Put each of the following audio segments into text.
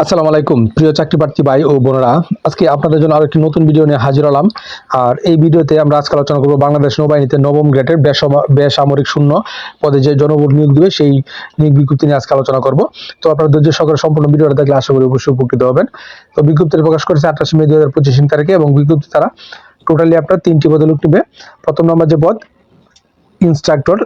আসসালামু আলাইকুম। প্রিয় চাকরি প্রার্থী ভাই ও বোনেরা, আজকে আপনাদের জন্য আরও একটি নতুন ভিডিও নিয়ে হাজির হলাম। আর এই ভিডিওতে আমরা আজকে আলোচনা করব বাংলাদেশ নৌবাহিনীতে নবম গ্রেডের বেসম- বেসামরিক শূন্য পদে যে জনবল নিয়োগ দিবে, সেই নিয়োগ বিজ্ঞপ্তি নিয়ে আজকে আলোচনা করব। তো আপনারা ধৈর্য সহকারে সম্পূর্ণ ভিডিওটা দেখলে আশা করি অবশ্যই উপকৃত হবেন। তো বিজ্ঞপ্তিটা প্রকাশ করেছে আঠাশ মে দুই হাজার পঁচিশ তারিখে এবং বিজ্ঞপ্তি তারা টোটালি আপনার তিনটি পদে লোক নিবে। প্রথম নম্বর যে পদ, ইনস্ট্রাক্টর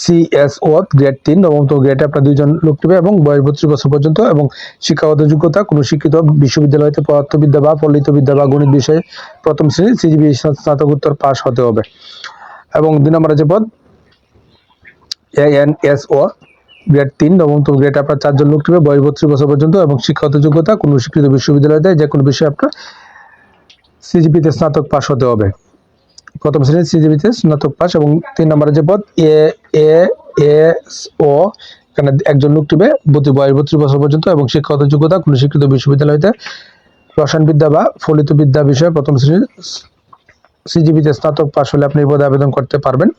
সিএসও গ্রেড তিন নবমতম গ্রেডে আপনার দুইজন লোক নেবে এবং বয়স বত্রিশ বছর পর্যন্ত এবং শিক্ষাগত যোগ্যতা, কোনো শিক্ষিত বিশ্ববিদ্যালয়তে পদার্থবিদ্যা বা পল্লিতবিদ্যা বা গণিত বিষয়ে প্রথম শ্রেণি সিজিবি স্নাতকোত্তর পাস হতে হবে। এবং দুই নম্বরে যে পদ এএনএসও গ্রেড তিন নবমতম গ্রেড আপনার চারজন লোক নেবে বয়স বত্রিশ বছর পর্যন্ত এবং শিক্ষাগত যোগ্যতা, কোনো স্বীকৃত বিশ্ববিদ্যালয়তে যে কোনো বিষয়ে আপনার সিজিপিতে স্নাতক পাস হতে হবে। প্রথম শ্রেণির সিজিবিতে স্নাতক পাস এবং তিন নম্বরে যে পদ এ এ এস ও এখানে একজন লোক টিবে বত্রিশ বয়স, বত্রিশ বছর পর্যন্ত এবং শিক্ষাগত যোগ্যতা কোনো শিক্ষিত বিশ্ববিদ্যালয়তে রসায়নবিদ্যা বা ফলিত বিদ্যা বিষয়ে প্রথম শ্রেণির সিজিবিতে স্নাতক পাশ হলে আপনি এই পদে আবেদন করতে পারবেন।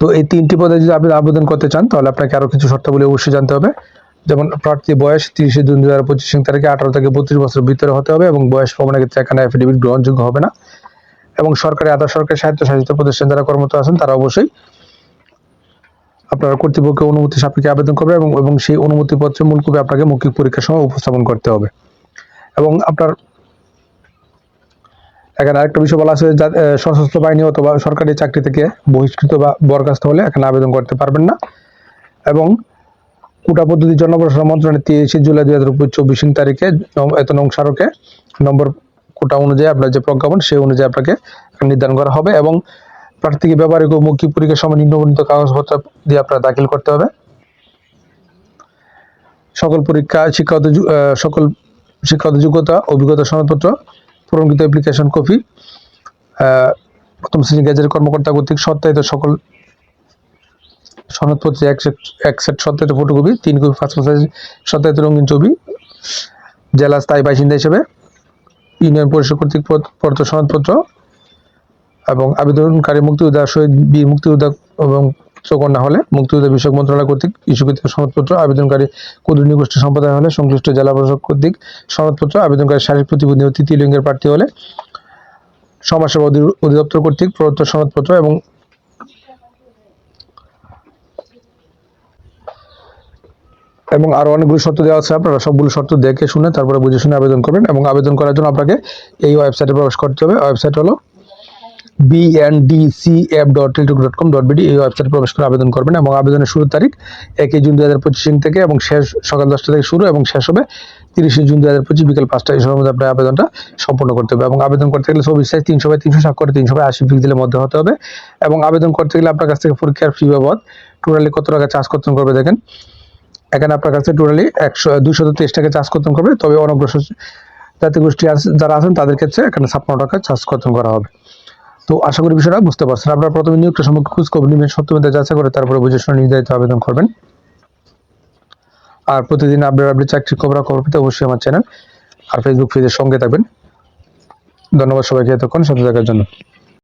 তো এই তিনটি পদে যদি আপনি আবেদন করতে চান, তাহলে আপনাকে আরও কিছু শর্তাবলী অবশ্যই জানতে হবে। যেমন প্রার্থী বয়স তিরিশে জুন দুই হাজার পঁচিশ তারিখে আঠারো থেকে বত্রিশ বছর ভিতরে হতে হবে এবং বয়স প্রমাণের ক্ষেত্রে এখানে অ্যাফিডেভিট গ্রহণযোগ্য হবে না। এবং সরকারি আধা সরকারি স্বায়ত্তশাসিত প্রতিষ্ঠান যারা কর্মরত আছেন, তারা অবশ্যই আপনার কর্তৃপক্ষের অনুমতি সাপেক্ষে আবেদন করবে এবং এবং সেই অনুমতিপত্রের মূল কপি আপনাকে মৌখিক পরীক্ষার সময় উপস্থাপন করতে হবে। এবং আপনার এখানে আরেকটা বিষয় বলা আছে সশস্ত্র বাহিনী অথবা সরকারি চাকরি থেকে বহিষ্কৃত বা বরখাস্ত হলে এখানে আবেদন করতে পারবেন না। এবং কোটা পদ্ধতি জনপ্রশাসন মন্ত্রণালয় তেইশে জুলাই দুই হাজার চব্বিশ তারিখে এত নং নম্বর কোটা অনুযায়ী আপনার যে প্রজ্ঞাপন, সেই অনুযায়ী আপনাকে নির্ধারণ করা হবে এবং প্রার্থীকে ব্যবহারিক ও মৌখিক পরীক্ষার সময় নিম্নবর্ণিত কাগজপত্র দিয়ে আপনার দাখিল করতে হবে। সকল পরীক্ষা, শিক্ষাগত সকল শিক্ষাগত যোগ্যতা, অভিজ্ঞতা, সনদপত্র পূরণকৃত অ্যাপ্লিকেশন কপি প্রথম শ্রেণি গেজের কর্মকর্তা কর্তৃক সত্যায়িত সকল সনদপত্রে এক সেট এক সেট সত্যায়িত ফটোকপি, তিন কপি পাসপোর্ট সাইজ সত্যায়িত রঙিন ছবি, জেলা স্থায়ী বাসিন্দা হিসেবে, ইউনিয়ন পরিষদ কর্তৃক প্রদত্ত সনদপত্র এবং আবেদনকারী মুক্তিযোদ্ধা শহীদ বীর মুক্তিযোদ্ধা এবং চকন্যা হলে মুক্তিযোদ্ধা বিষয়ক মন্ত্রণালয় কর্তৃক ইস্যুকৃত সনদপত্র, আবেদনকারী কুদুর গোষ্ঠী সম্প্রদায় হলে সংশ্লিষ্ট জেলা প্রশাসক কর্তৃক সনদপত্র, আবেদনকারী শারীরিক প্রতিবন্ধী ও তৃতীয় লিঙ্গের প্রার্থী হলে সমাজসেবা অধি- অধিদপ্তর কর্তৃক প্রদত্ত সনদপত্র এবং এবং আরও অনেকগুলো শর্ত দেওয়া আছে, আপনারা সবগুলো শর্ত দেখে শুনে তারপরে বুঝে শুনে আবেদন করবেন এবং আবেদন করার জন্য আপনাকে এই ওয়েবসাইটে প্রবেশ করতে হবে। ওয়েবসাইট হলো বিএনডিসিএফ ডট কম ডট এই ওয়েবসাইটে প্রবেশ করে আবেদন করবেন এবং আবেদনের শুরুর তারিখ একই জুন দুই হাজার পঁচিশ থেকে এবং শেষ সকাল দশটা থেকে শুরু এবং শেষ হবে তিরিশে জুন দুই হাজার পঁচিশ বিকেল পাঁচটা, এই সময়ের মধ্যে আপনার আবেদনটা সম্পূর্ণ করতে হবে এবং আবেদন করতে গেলে ছবি সাইজ তিনশো বাই তিনশো স্বাক্ষরে তিনশো বাই আশি পিক্সেলের মধ্যে হতে হবে এবং আবেদন করতে গেলে আপনার কাছ থেকে পরীক্ষার ফি বাবদ টোটালি কত টাকা চার্জ করতে করবে দেখেন। এখানে আপনার কাছে টোটালি একশো দুশো তেইশ টাকা চার্জ করতে করবে। তবে অনগ্রসর জাতিগোষ্ঠী আছে- যারা আছেন, তাদের ক্ষেত্রে এখানে ছাপ্পান্ন টাকা চার্জ করতে করা হবে। তো আশা করি বিষয়টা বুঝতে পারছেন। আপনারা প্রথমে নিয়োগটা সম্পর্কে খোঁজ খবর নেবেন সত্যমিতা যাচাই করে তারপরে বুঝে শুনে নির্ধারিত আবেদন করবেন। আর প্রতিদিন আপডেট আপডেট চাকরি খবর খবর পেতে অবশ্যই আমার চ্যানেল আর ফেসবুক পেজের সঙ্গে থাকবেন। ধন্যবাদ সবাইকে এতক্ষণ, সাথে থাকার জন্য।